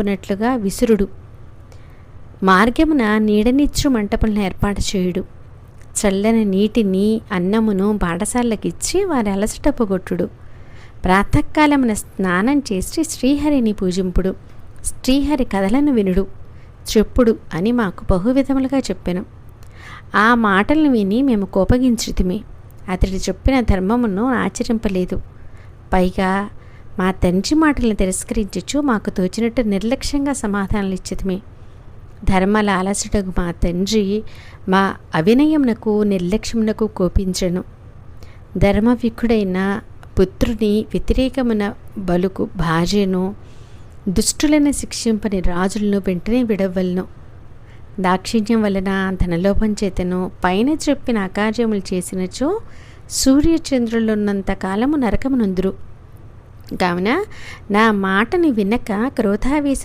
చెప్పునట్లుగా విసురుడు. మార్గమున నీడనిచ్చు మంటపంలో ఏర్పాటు చేయుడు. చల్లని నీటిని అన్నమును బాటసార్లకిచ్చి వారి అలసట పొగొట్టుడు. ప్రాతకాలమున స్నానం చేసి శ్రీహరిని పూజింపుడు. శ్రీహరి కథలను వినుడు. చెప్పుడు అని మాకు బహువిధములుగా చెప్పాను. ఆ మాటలను విని మేము కోపగించితిమి అతడు చెప్పిన ధర్మమును ఆచరింపలేదు. పైగా మా తండ్రి మాటలను తిరస్కరించచ్చు మాకు తోచినట్టు నిర్లక్ష్యంగా సమాధానాలు ఇచ్చితిమి ధర్మల అలసటకు మా తండ్రి మా అవినయమునకు నిర్లక్ష్యమునకు కోపించను. ధర్మవిక్కుడైన పుత్రుని వ్యతిరేకమున బలుకు భార్యను దుష్టులను శిక్షింపని రాజులను వెంటనే విడవలను. దాక్షిణ్యం వలన ధనలోపం చేతను పైన చెప్పిన అకార్యములు చేసినచో సూర్యచంద్రులున్నంత కాలము నరకమునందురు. కావున నా మాటని వినక క్రోధావేశం